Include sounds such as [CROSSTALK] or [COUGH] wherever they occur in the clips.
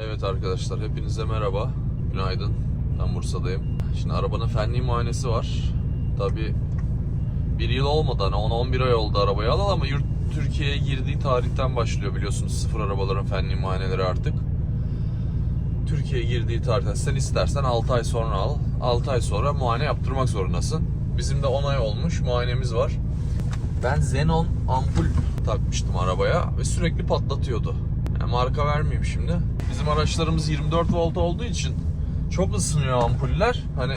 Evet arkadaşlar hepinize merhaba. Günaydın. Ben Bursa'dayım. Şimdi arabanın fenli muayenesi var. Tabi bir yıl olmadı hani 10-11 ay oldu arabayı alalı ama yurt Türkiye'ye girdiği tarihten başlıyor biliyorsunuz sıfır arabaların fenli muayeneleri artık. Türkiye'ye girdiği tarihten sen istersen 6 ay sonra al. 6 ay sonra muayene yaptırmak zorundasın. Bizim de 10 ay olmuş muayenemiz var. Ben Xenon ampul takmıştım arabaya ve sürekli patlatıyordu. Yani marka vermeyeyim şimdi. Bizim araçlarımız 24 volt olduğu için çok ısınıyor ampuller. Hani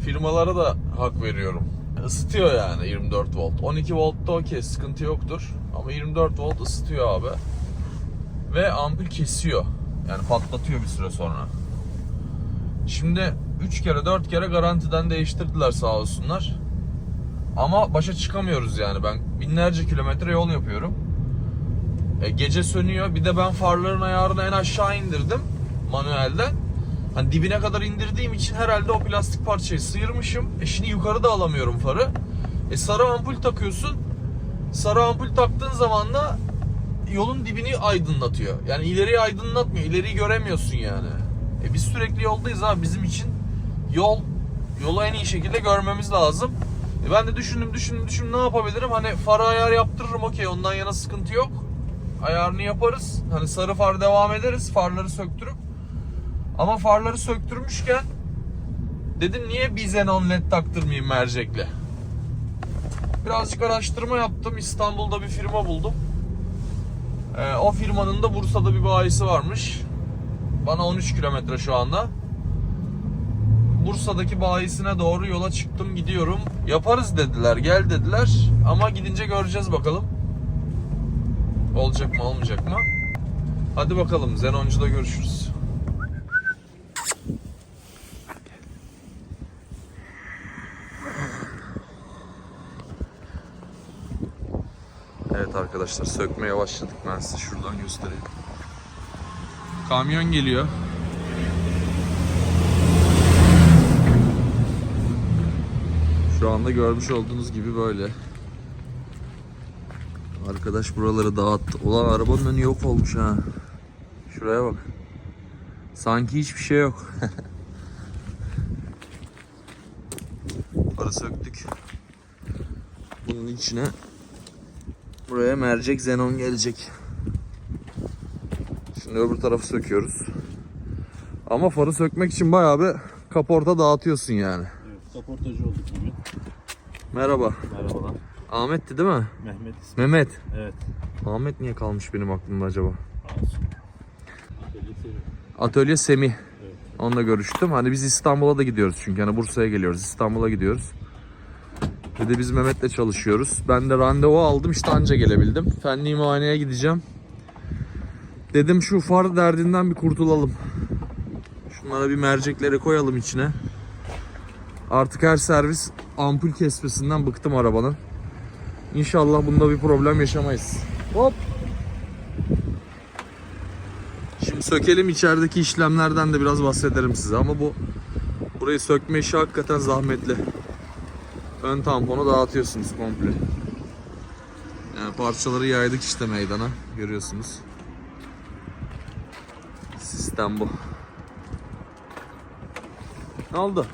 firmalara da hak veriyorum. Isıtıyor yani 24 volt. 12 voltta okey sıkıntı yoktur. Ama 24 volt ısıtıyor abi. Ve ampul kesiyor. Yani patlatıyor bir süre sonra. Şimdi 3 kere 4 kere garantiden değiştirdiler sağ olsunlar. Ama başa çıkamıyoruz yani ben binlerce kilometre yol yapıyorum. E, gece sönüyor. Bir de ben farların ayarını en aşağı indirdim manuelden. Hani dibine kadar indirdiğim için herhalde o plastik parçayı sıyırmışım. E şimdi yukarı da alamıyorum farı. E sarı ampul takıyorsun. Sarı ampul taktığın zaman da yolun dibini aydınlatıyor. Yani ileriyi aydınlatmıyor. İleriyi göremiyorsun yani. E biz sürekli yoldayız abi. Bizim için yol yolu en iyi şekilde görmemiz lazım. E ben de düşündüm düşündüm düşündüm ne yapabilirim? Hani farı ayar yaptırırım okey ondan yana sıkıntı yok. Ayarını yaparız. Hani sarı far devam ederiz. Farları söktürüp. Ama farları söktürmüşken dedim niye bir xenon led taktırmayayım mercekle. Birazcık araştırma yaptım. İstanbul'da bir firma buldum. Ee, o firmanın da Bursa'da bir bayisi varmış. Bana 13 kilometre şu anda. Bursa'daki bayisine doğru yola çıktım gidiyorum. Yaparız dediler, gel dediler. Ama gidince göreceğiz bakalım. Olacak mı, olmayacak mı? Hadi bakalım, Zenoncu'da görüşürüz. Evet arkadaşlar, sökmeye başladık. Ben size şuradan göstereyim. Kamyon geliyor. Şu anda görmüş olduğunuz gibi böyle. Arkadaş buraları dağıttı. Ulan arabanın önü yok olmuş ha. Şuraya bak. Sanki hiçbir şey yok. [LAUGHS] Para söktük. Bunun içine buraya mercek xenon gelecek. Şimdi öbür tarafı söküyoruz. Ama farı sökmek için bayağı bir kaporta dağıtıyorsun yani. Evet, kaportacı olduk bugün. Merhaba. Merhabalar. Ahmet'ti değil mi? Mehmet ismi. Mehmet. Evet. Ahmet niye kalmış benim aklımda acaba? Olsun. Atölyesi. Atölye Semih. Evet. Onunla görüştüm. Hani biz İstanbul'a da gidiyoruz çünkü hani Bursa'ya geliyoruz, İstanbul'a gidiyoruz. Bir de biz Mehmet'le çalışıyoruz. Ben de randevu aldım işte anca gelebildim. Fenli muayeneye gideceğim. Dedim şu far derdinden bir kurtulalım. Şunlara bir mercekleri koyalım içine. Artık her servis ampul kesmesinden bıktım arabanın. İnşallah bunda bir problem yaşamayız. Hop. Şimdi sökelim içerideki işlemlerden de biraz bahsederim size ama bu burayı sökme işi hakikaten zahmetli. Ön tamponu dağıtıyorsunuz komple. Yani parçaları yaydık işte meydana görüyorsunuz. Sistem bu. Ne oldu?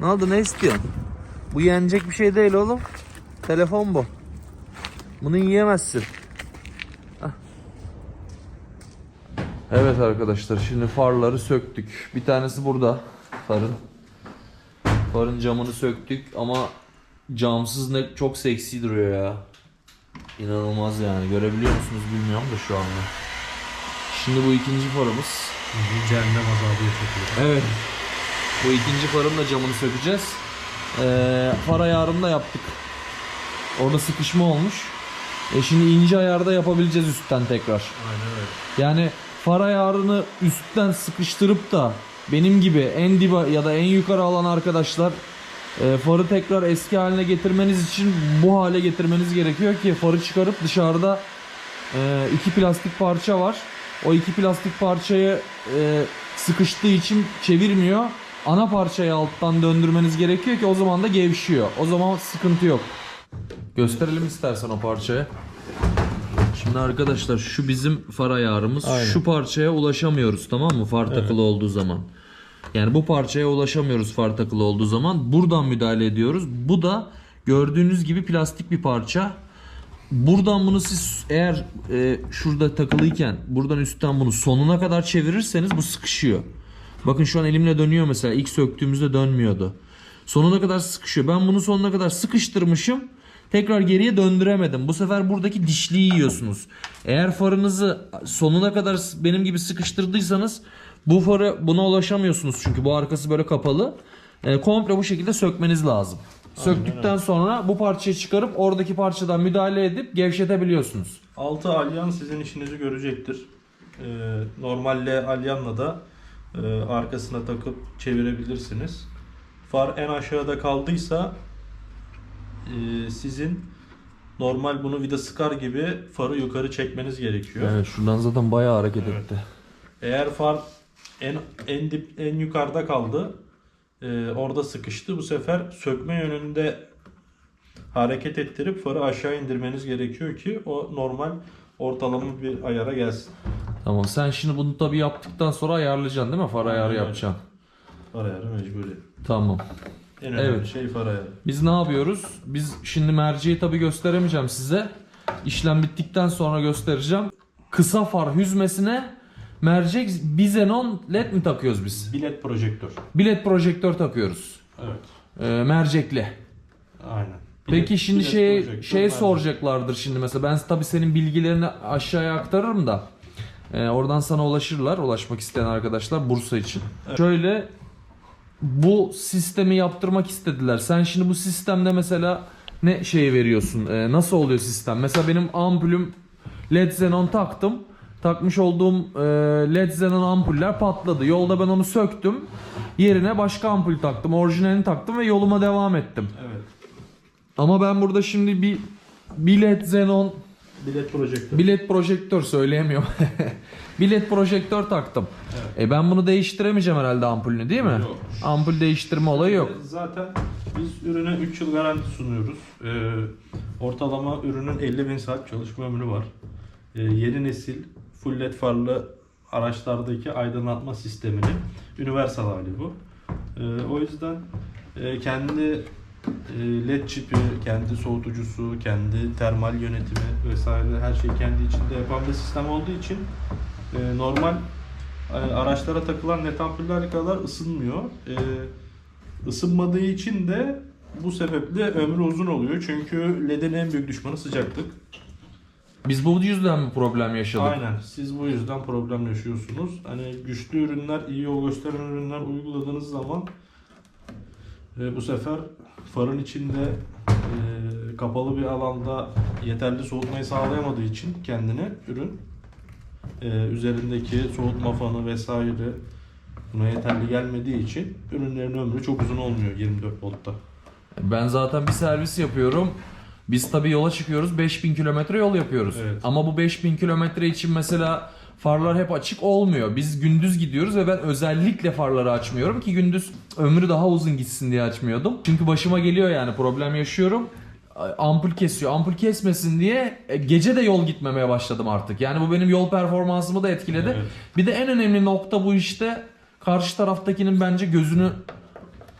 Ne oldu ne istiyorsun? Bu yenecek bir şey değil oğlum. Telefon bu. Bunu yiyemezsin. Evet arkadaşlar şimdi farları söktük. Bir tanesi burada farın. Farın camını söktük ama camsız ne çok seksi duruyor ya. İnanılmaz yani. Görebiliyor musunuz bilmiyorum da şu anda. Şimdi bu ikinci farımız. Cehennem azabı yaşatıyor. Evet. Bu ikinci farın da camını sökeceğiz. Ee, far ayarını da yaptık. Orada sıkışma olmuş. E şimdi ince ayarda yapabileceğiz üstten tekrar. Aynen öyle. Yani far ayarını üstten sıkıştırıp da benim gibi en dibe ya da en yukarı alan arkadaşlar e, farı tekrar eski haline getirmeniz için bu hale getirmeniz gerekiyor ki farı çıkarıp dışarıda e, iki plastik parça var. o iki plastik parçayı e, sıkıştığı için çevirmiyor. Ana parçayı alttan döndürmeniz gerekiyor ki o zaman da gevşiyor. O zaman sıkıntı yok. Gösterelim istersen o parçayı. Şimdi arkadaşlar şu bizim far ayarımız. Aynen. Şu parçaya ulaşamıyoruz tamam mı? Far takılı olduğu zaman. Yani bu parçaya ulaşamıyoruz far takılı olduğu zaman. Buradan müdahale ediyoruz. Bu da gördüğünüz gibi plastik bir parça. Buradan bunu siz eğer e, şurada takılıyken buradan üstten bunu sonuna kadar çevirirseniz bu sıkışıyor. Bakın şu an elimle dönüyor mesela. İlk söktüğümüzde dönmüyordu. Sonuna kadar sıkışıyor. Ben bunu sonuna kadar sıkıştırmışım. Tekrar geriye döndüremedim. Bu sefer buradaki dişliği yiyorsunuz. Eğer farınızı sonuna kadar benim gibi sıkıştırdıysanız bu farı buna ulaşamıyorsunuz. Çünkü bu arkası böyle kapalı. E, komple bu şekilde sökmeniz lazım. Söktükten sonra bu parçayı çıkarıp oradaki parçadan müdahale edip gevşetebiliyorsunuz. Altı alyan sizin işinizi görecektir. Ee, normalde alyanla da e, arkasına takıp çevirebilirsiniz. Far en aşağıda kaldıysa e, sizin normal bunu vida sıkar gibi farı yukarı çekmeniz gerekiyor. Evet şuradan zaten bayağı hareket Evet. etti. Eğer far en en dip en yukarıda kaldı, e, orada sıkıştı. Bu sefer sökme yönünde hareket ettirip farı aşağı indirmeniz gerekiyor ki o normal ortalama bir ayara gelsin. Tamam sen şimdi bunu tabii yaptıktan sonra ayarlayacaksın değil mi? Far ayarı Aynen öyle. yapacaksın. Far ayarı mecburi. Tamam. En önemli Evet. şey far ayarı. Biz ne yapıyoruz? Biz şimdi merceği tabii gösteremeyeceğim size. İşlem bittikten sonra göstereceğim. Kısa far hüzmesine mercek bizenon led mi takıyoruz biz? Bilet projektör. Bilet projektör takıyoruz. Evet. Ee, mercekli. Aynen. Peki şimdi şey şey soracaklardır şimdi mesela ben tabii senin bilgilerini aşağıya aktarırım da e, oradan sana ulaşırlar ulaşmak isteyen arkadaşlar Bursa için. Şöyle bu sistemi yaptırmak istediler. Sen şimdi bu sistemde mesela ne şey veriyorsun? E, nasıl oluyor sistem? Mesela benim ampulüm LED xenon taktım. Takmış olduğum e, LED xenon ampuller patladı. Yolda ben onu söktüm. Yerine başka ampul taktım. Orijinalini taktım ve yoluma devam ettim. Evet. Ama ben burada şimdi bir bilet xenon Bilet projektör. bilet projektör söyleyemiyorum. [LAUGHS] bilet projektör taktım. E ben bunu değiştiremeyeceğim herhalde ampulünü değil mi? Yok. Ampul değiştirme olayı yok. Zaten biz ürüne 3 yıl garanti sunuyoruz. Ee, ortalama ürünün 50 bin saat çalışma ömrü var. Ee, yeni nesil full led farlı araçlardaki aydınlatma sisteminin universal hali bu. Ee, o yüzden e, kendi e, led çipi, kendi soğutucusu, kendi termal yönetimi vesaire her şeyi kendi içinde yapan bir sistem olduğu için e, normal e, araçlara takılan led ampuller kadar ısınmıyor. E, ısınmadığı için de bu sebeple ömrü uzun oluyor. Çünkü LED'in en büyük düşmanı sıcaklık. Biz bu yüzden mi problem yaşadık? Aynen. Siz bu yüzden problem yaşıyorsunuz. Hani güçlü ürünler, iyi yol gösteren ürünler uyguladığınız zaman e, bu sefer farın içinde e, kapalı bir alanda yeterli soğutmayı sağlayamadığı için kendine ürün e, üzerindeki soğutma fanı vesaire buna yeterli gelmediği için ürünlerin ömrü çok uzun olmuyor 24 voltta. Ben zaten bir servis yapıyorum. Biz tabii yola çıkıyoruz 5000 kilometre yol yapıyoruz. Evet. Ama bu 5000 kilometre için mesela farlar hep açık olmuyor. Biz gündüz gidiyoruz ve ben özellikle farları açmıyorum ki gündüz ömrü daha uzun gitsin diye açmıyordum. Çünkü başıma geliyor yani problem yaşıyorum. Ampul kesiyor. Ampul kesmesin diye e, gece de yol gitmemeye başladım artık. Yani bu benim yol performansımı da etkiledi. Evet. Bir de en önemli nokta bu işte karşı taraftakinin bence gözünü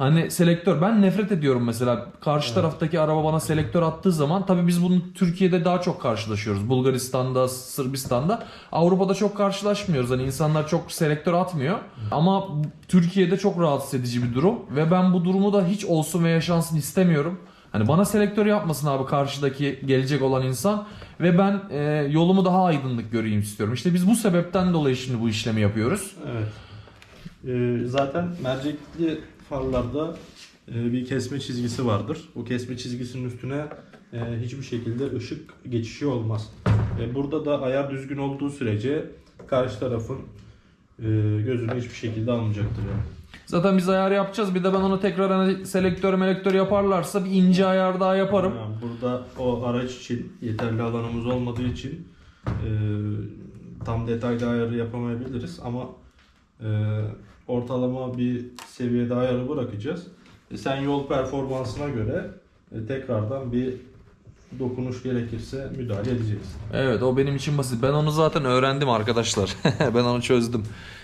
Hani selektör ben nefret ediyorum mesela karşı taraftaki araba bana selektör attığı zaman tabii biz bunu Türkiye'de daha çok karşılaşıyoruz. Bulgaristan'da, Sırbistan'da. Avrupa'da çok karşılaşmıyoruz. Hani insanlar çok selektör atmıyor. Ama Türkiye'de çok rahatsız edici bir durum ve ben bu durumu da hiç olsun ve yaşansın istemiyorum. Hani bana selektör yapmasın abi karşıdaki gelecek olan insan ve ben e, yolumu daha aydınlık göreyim istiyorum. İşte biz bu sebepten dolayı şimdi bu işlemi yapıyoruz. Evet. Ee, zaten mercekli farlarda e, bir kesme çizgisi vardır. Bu kesme çizgisinin üstüne e, hiçbir şekilde ışık geçişi olmaz. E, burada da ayar düzgün olduğu sürece karşı tarafın e, gözünü hiçbir şekilde almayacaktır yani. Zaten biz ayar yapacağız. Bir de ben onu tekrar hani selektör melektör yaparlarsa bir ince ayar daha yaparım. Yani burada o araç için yeterli alanımız olmadığı için e, tam detaylı ayarı yapamayabiliriz ama e, ortalama bir seviyede ayarı bırakacağız. E, sen yol performansına göre e, tekrardan bir dokunuş gerekirse müdahale edeceğiz. Evet o benim için basit. Ben onu zaten öğrendim arkadaşlar. [LAUGHS] ben onu çözdüm.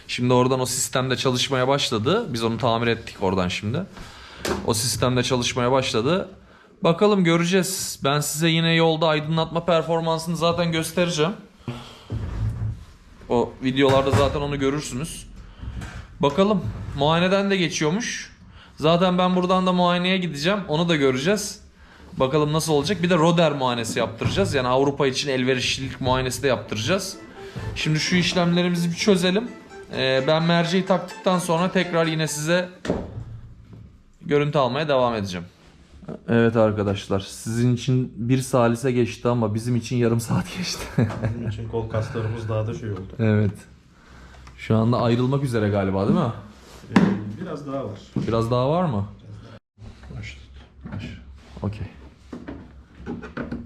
Şimdi oradan o sistemde çalışmaya başladı. Biz onu tamir ettik oradan şimdi. O sistemde çalışmaya başladı. Bakalım göreceğiz. Ben size yine yolda aydınlatma performansını zaten göstereceğim. O videolarda zaten onu görürsünüz. Bakalım. Muayeneden de geçiyormuş. Zaten ben buradan da muayeneye gideceğim. Onu da göreceğiz. Bakalım nasıl olacak. Bir de Roder muayenesi yaptıracağız. Yani Avrupa için elverişlilik muayenesi de yaptıracağız. Şimdi şu işlemlerimizi bir çözelim. Ee, ben merceği taktıktan sonra tekrar yine size görüntü almaya devam edeceğim. Evet arkadaşlar sizin için bir salise geçti ama bizim için yarım saat geçti. Bizim için kol kaslarımız daha da şey oldu. evet. Şu anda ayrılmak üzere galiba değil mi? E, biraz daha var. Biraz daha var mı? Başladık. Okey.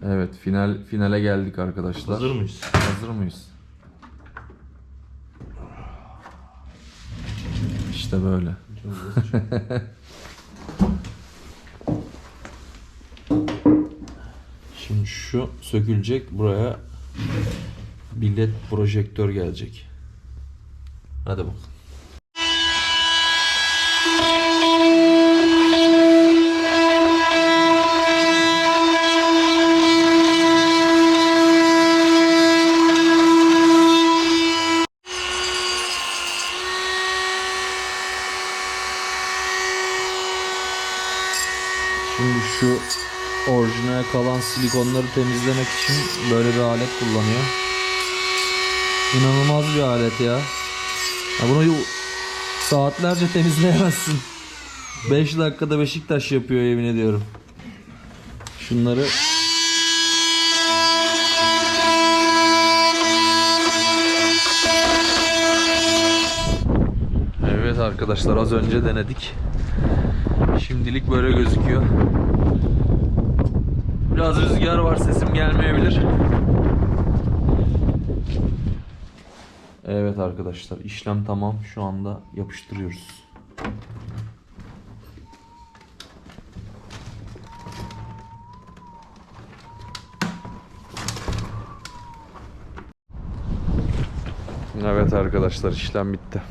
Evet final finale geldik arkadaşlar. Hazır mıyız? Hazır mıyız? İşte böyle. Şimdi şu sökülecek buraya bilet projektör gelecek. Hadi bakalım. Şimdi şu orijinal kalan silikonları temizlemek için böyle bir alet kullanıyor. İnanılmaz bir alet ya. ya bunu saatlerce temizleyemezsin. 5 dakikada Beşiktaş yapıyor yemin ediyorum. Şunları Evet arkadaşlar az önce denedik. Şimdilik böyle gözüküyor. Biraz rüzgar var sesim gelmeyebilir. Evet arkadaşlar işlem tamam. Şu anda yapıştırıyoruz. Evet arkadaşlar işlem bitti.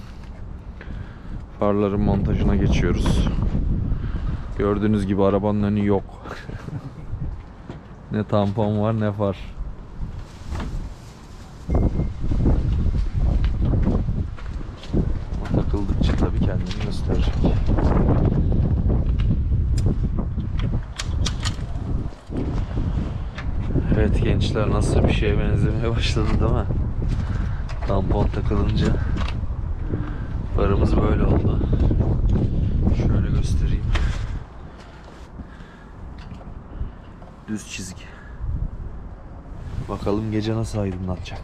Farların montajına geçiyoruz. Gördüğünüz gibi arabanın önü yok. ne tampon var ne far. Ama takıldıkça tabii kendini gösterecek. Evet gençler nasıl bir şeye benzemeye başladı değil mi? Tampon takılınca farımız böyle oldu. Şöyle göstereyim. Düz çizgi. Bakalım gece nasıl aydınlatacak.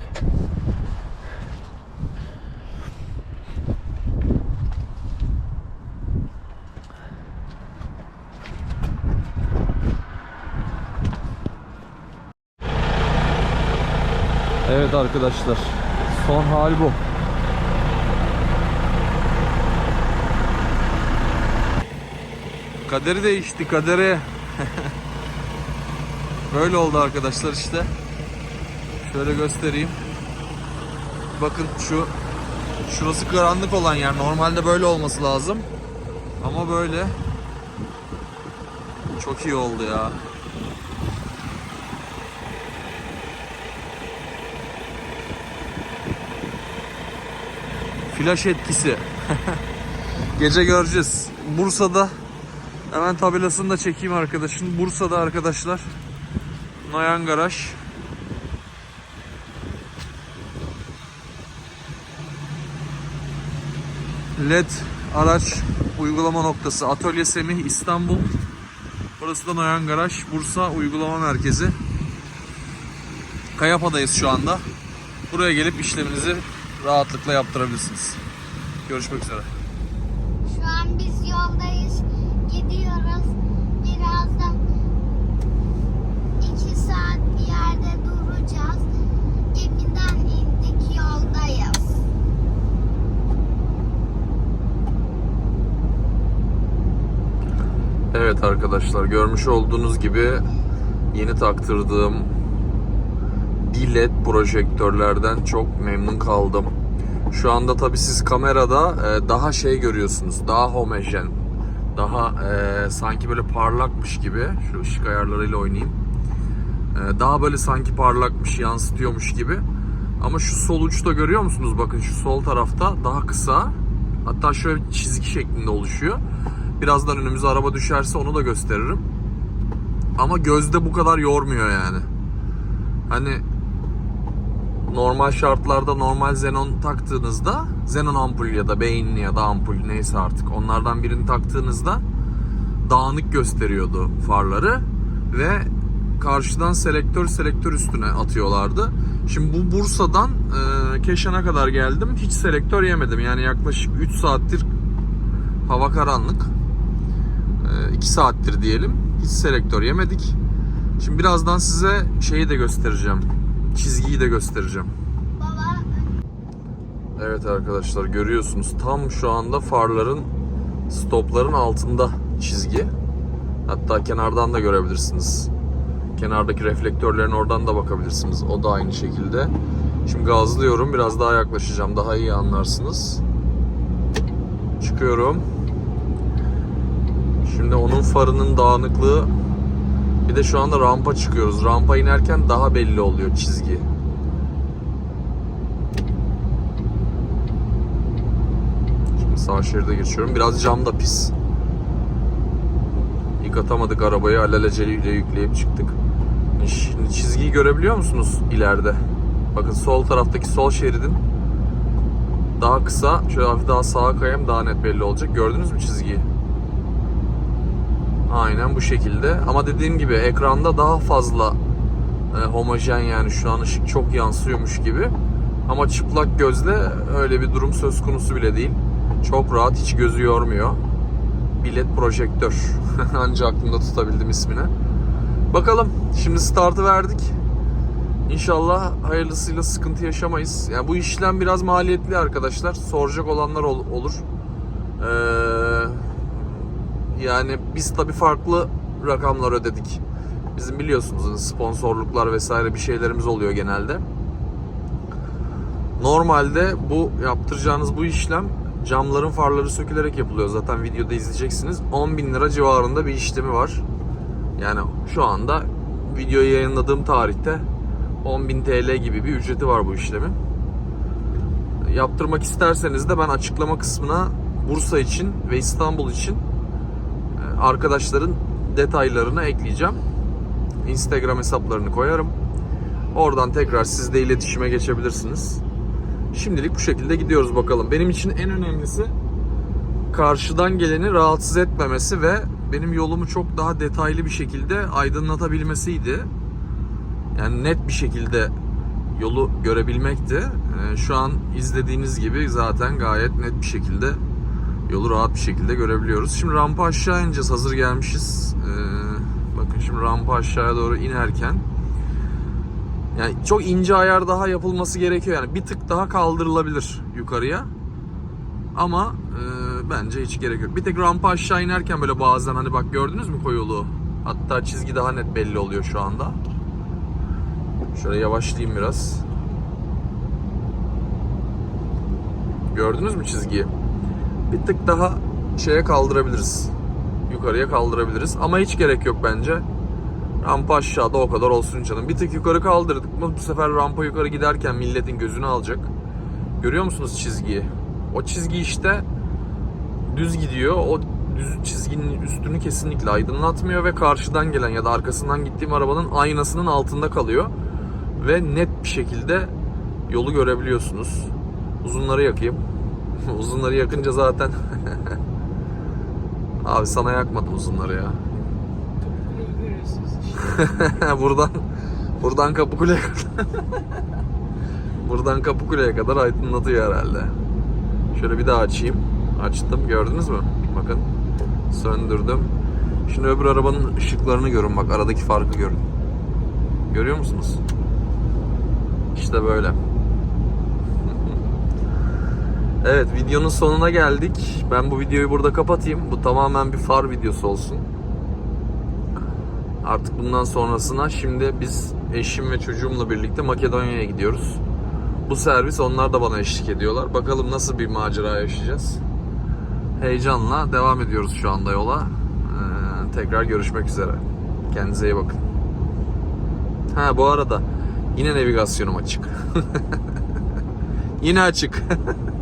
Evet arkadaşlar. Son hal bu. Kaderi değişti kaderi. Böyle oldu arkadaşlar işte. Şöyle göstereyim. Bakın şu şurası karanlık olan yer. Normalde böyle olması lazım. Ama böyle. Çok iyi oldu ya. Flash etkisi. [LAUGHS] Gece göreceğiz. Bursa'da hemen tabelasını da çekeyim arkadaşın. Bursa'da arkadaşlar. Noyan Garaj. LED araç uygulama noktası Atölye Semih İstanbul. Burası da Noyan Garaj Bursa uygulama merkezi. Kayapa'dayız şu anda. Buraya gelip işleminizi rahatlıkla yaptırabilirsiniz. Görüşmek üzere. Şu an biz yoldayız. Gidiyoruz. Birazdan yerde duracağız. Gemiden indik. Yol yoldayız. Evet arkadaşlar görmüş olduğunuz gibi yeni taktırdığım LED projektörlerden çok memnun kaldım. Şu anda tabi siz kamerada e, daha şey görüyorsunuz. Daha homojen. Daha e, sanki böyle parlakmış gibi. Şu ışık ayarlarıyla oynayayım. E, daha böyle sanki parlakmış, yansıtıyormuş gibi. Ama şu sol uçta görüyor musunuz? Bakın şu sol tarafta daha kısa. Hatta şöyle çizgi şeklinde oluşuyor. Birazdan önümüze araba düşerse onu da gösteririm. Ama gözde bu kadar yormuyor yani. Hani normal şartlarda normal xenon taktığınızda xenon ampul ya da beyinli ya da ampul neyse artık onlardan birini taktığınızda dağınık gösteriyordu farları ve karşıdan selektör selektör üstüne atıyorlardı. Şimdi bu Bursa'dan e, Keşan'a kadar geldim. Hiç selektör yemedim. Yani yaklaşık 3 saattir hava karanlık. 2 saattir diyelim. Hiç selektör yemedik. Şimdi birazdan size şeyi de göstereceğim. Çizgiyi de göstereceğim. Baba Evet arkadaşlar görüyorsunuz tam şu anda farların stopların altında çizgi. Hatta kenardan da görebilirsiniz. Kenardaki reflektörlerin oradan da bakabilirsiniz. O da aynı şekilde. Şimdi gazlıyorum. Biraz daha yaklaşacağım. Daha iyi anlarsınız. Çıkıyorum. Şimdi onun farının dağınıklığı bir de şu anda rampa çıkıyoruz. Rampa inerken daha belli oluyor çizgi. Şimdi sağ şeride geçiyorum. Biraz cam da pis. Yıkatamadık arabayı. Alelaceleyle yükleyip çıktık. Şimdi çizgiyi görebiliyor musunuz ileride? Bakın sol taraftaki sol şeridin daha kısa. Şöyle hafif daha sağa kayayım daha net belli olacak. Gördünüz mü çizgiyi? Aynen bu şekilde. Ama dediğim gibi ekranda daha fazla e, homojen yani şu an ışık çok yansıyormuş gibi. Ama çıplak gözle öyle bir durum söz konusu bile değil. Çok rahat hiç gözü yormuyor. Bilet projektör. [LAUGHS] Anca aklımda tutabildim ismini. Bakalım şimdi startı verdik. İnşallah hayırlısıyla sıkıntı yaşamayız. Yani bu işlem biraz maliyetli arkadaşlar. Soracak olanlar ol- olur. Ee, yani biz tabi farklı rakamlar ödedik. Bizim biliyorsunuz hani sponsorluklar vesaire bir şeylerimiz oluyor genelde. Normalde bu yaptıracağınız bu işlem camların farları sökülerek yapılıyor. Zaten videoda izleyeceksiniz. 10 bin lira civarında bir işlemi var. Yani şu anda videoyu yayınladığım tarihte 10.000 TL gibi bir ücreti var bu işlemin. Yaptırmak isterseniz de ben açıklama kısmına Bursa için ve İstanbul için e, arkadaşların detaylarını ekleyeceğim. Instagram hesaplarını koyarım. Oradan tekrar siz de iletişime geçebilirsiniz. Şimdilik bu şekilde gidiyoruz bakalım. Benim için en önemlisi karşıdan geleni rahatsız etmemesi ve benim yolumu çok daha detaylı bir şekilde aydınlatabilmesiydi. Yani net bir şekilde yolu görebilmekti. Ee, Şu an izlediğiniz gibi zaten gayet net bir şekilde yolu rahat bir şekilde görebiliyoruz. Şimdi rampa aşağı ineceğiz. Hazır gelmişiz. Ee, bakın şimdi rampa aşağıya doğru inerken yani çok ince ayar daha yapılması gerekiyor. Yani bir tık daha kaldırılabilir yukarıya. Ama e, bence hiç gerek yok. Bir tek rampa aşağı inerken böyle bazen hani bak gördünüz mü koyuluğu? Hatta çizgi daha net belli oluyor şu anda. Şöyle yavaşlayayım biraz. Gördünüz mü çizgiyi? Bir tık daha şeye kaldırabiliriz. Yukarıya kaldırabiliriz. Ama hiç gerek yok bence. Rampa aşağıda o kadar olsun canım. Bir tık yukarı kaldırdık mı bu sefer rampa yukarı giderken milletin gözünü alacak. Görüyor musunuz çizgiyi? O çizgi işte düz gidiyor. O düz çizginin üstünü kesinlikle aydınlatmıyor ve karşıdan gelen ya da arkasından gittiğim arabanın aynasının altında kalıyor. Ve net bir şekilde yolu görebiliyorsunuz. Uzunları yakayım. [LAUGHS] Uzunları yakınca zaten [LAUGHS] Abi sana yakmadım uzunları ya. [LAUGHS] buradan buradan Kapıkule'ye kadar buradan Kapıkule'ye kadar aydınlatıyor herhalde. Şöyle bir daha açayım. Açtım gördünüz mü? Bakın söndürdüm. Şimdi öbür arabanın ışıklarını görün bak aradaki farkı görün. Görüyor musunuz? İşte böyle. [LAUGHS] Evet videonun sonuna geldik. Ben bu videoyu burada kapatayım. Bu tamamen bir far videosu olsun. Artık bundan sonrasına şimdi biz eşim ve çocuğumla birlikte Makedonya'ya gidiyoruz. Bu servis onlar da bana eşlik ediyorlar. Bakalım nasıl bir macera yaşayacağız. Heyecanla devam ediyoruz şu anda yola. Ee, tekrar görüşmek üzere. Kendinize iyi bakın. Ha bu arada yine navigasyonum açık. [LAUGHS] yine açık. [LAUGHS]